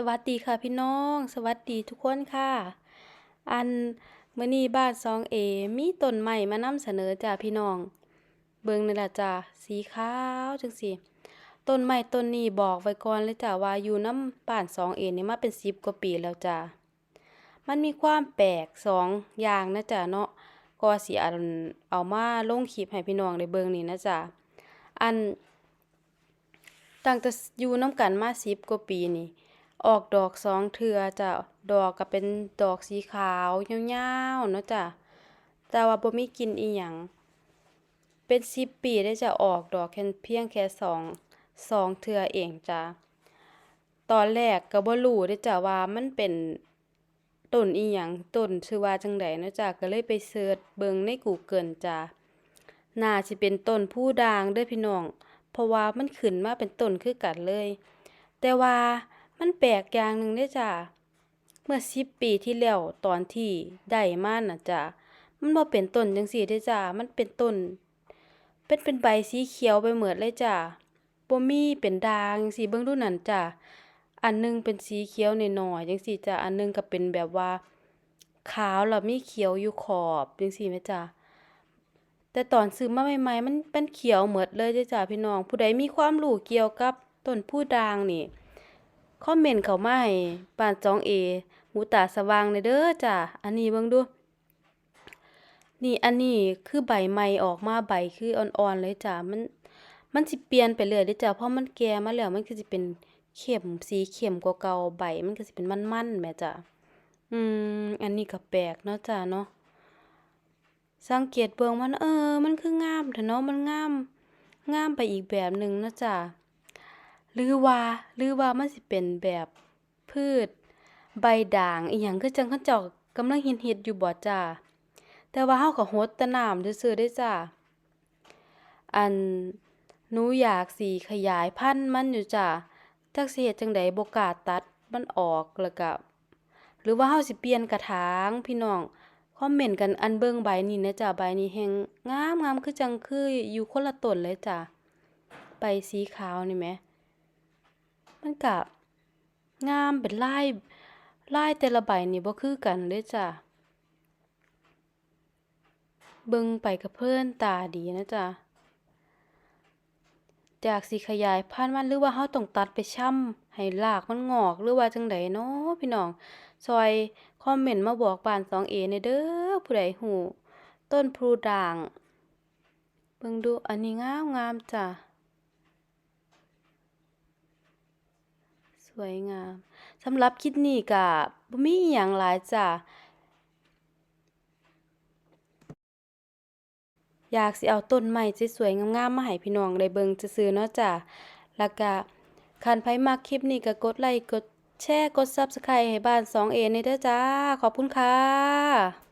สวัสดีค่ะพี่น้อง สวัสดีทุกคนค่ะ อันมื้อนี้บ้านซองเอมีต้นไม้มานำเสนอจ้าพี่น้อง เบิ่งนี่ล่ะจ้าสีขาวจังซี่ต้นไม้ต้นนี้บอกไว้ก่อนเลยจ้าว่าอยู่น้ำบ้านซองเอนี่มาเป็น10กว่าปีแล้วจ้ามันมีความแปลกสองอย่างนะจ้าเนาะก็สิอันเอามาลงคลิปให้พี่น้องได้เบิ่งนี่นะจ้าอันตั้งแต่อยู่น้ำกันมา10กว่าปีนี่ ออกดอกสองเทือจ้ะดอกก็เป็นดอกสีขาวยาวๆเนาะจ้ะแต่ว่าบ่มีกินอิหยังเป็น10ปีได้จะออกดอกแค่เพียงแค่สองสองเทือเองจ้ะตอนแรกก็บ่รู้เด้จ้ะว่ามันเป็นต้นอิหยังต้นชื่อว่าจังใดเนาะจ้ะก็เลยไปเสิร์ชเบิ่งใน Google จ้ะน่าสิเป็นต้นผู้ด่างเด้อพี่น้อง เพราะว่ามันขึ้นมาเป็นต้นคือกันเลย แต่ว่า มันแปลกอย่างหนึ่งเด้จ้ะเมื่อ10ปีที่แล้วตอนที่ได้มาน่ะจ้ะมันบ่เป็นต้นจังซี่เด้จ้ะมันเป็นต้น เป็นเป็นใบสีเขียวไปหมดเลยจ้ะบ่มีเป็นด่างจังซี่เบิ่งดูนั่นจ้ะอันหนึ่งเป็นสีเขียวน้อยๆจังซี่จ้ะอันหนึ่งก็เป็นแบบว่า ขาวแล้วมีเขียวอยู่ขอบจังซี่แหมจ้ะแต่ตอนซื้อมาใหม่ๆมันเป็นเขียวหมดเลยเจ้ะพี่น้อง ผู้ใดมีความรู้เกี่ยวกับต้นผู้ด่างนี่ คอมเมนต์เข้ามาให้บ้านจองเอหูตาสว่างหน่อยเด้อจ้ะอันนี้เบิ่งดูนี่อันนี้คือใบใหม่ออกมาใบคืออ่อนๆเลยจ้ะมันมันสิเปลี่ยนไปเรื่อยเด้อจ้ะเพราะมันแก่มาแล้วมันก็สิเป็นเข้มสีเข้มกว่าเก่าใบมันก็สิเป็นมันๆแหมจ้ะอืมอันนี้ก็แปลกเนาะจ้ะเนาะสังเกตเบิ่งมันเออ มันคืองามแท้เนาะมันงามงามไปอีกแบบหนึ่งเนาะจ้ะ หรือว่าหรือว่ามันสิเป็นแบบพืช ใบด่างอิหยังคือจังเขาเจ้ากำลังฮิตๆอยู่บ่จ้ะแต่ว่าเราก็รดต่น้ำซื่อๆเด้จ้ะอันหนูอยากสิขยายพันธุ์มันอยู่จ้ะจักสิเฮ็ดจังใดบ่กล้าตัดมันออกแล้วก็หรือว่าเราสิเปลี่ยนกระถางพี่น้องคอมเมนต์กันอันเบิ่งใบนี้นะจ้ะใบนี้แฮ่งงามๆคือจังคืออยู่คนละต้นเลยจ้ะใบสีขาวนี่แหม มันก็งามเป็นลายลายแต่ละใบนี่บ่คือกันเลยจ้ะเบิ่งไปก็เพลินตาดีนะจ้ะอยากสิขยายพันธุ์มันหรือว่าเราต้องตัดไปช่ำให้รากมันงอกหรือว่าจังใดเนาะพี่น้องช่วยคอมเมนต์มาบอกบ้านซองเอหน่ยเด้อผู้ใดรู้ต้นพลูด่าง เบิ่งดูอันนี้งามๆจ้ะ ส วยงามสำหรับคลิปนี้ก็บ่มีอิหยังหลายจ้ะอยากสิเอาต้นไม้สวยๆงามๆมาให้พี่น้องได้เบิ่งซื่อๆเนาะจ้ะแล้วก็คันไผมักคลิปนี้ก็กดไลค์กดแชร์กด Subscribe ให้บ้านซองเอหน่เด้อจ้า ขอบคุณค่ะ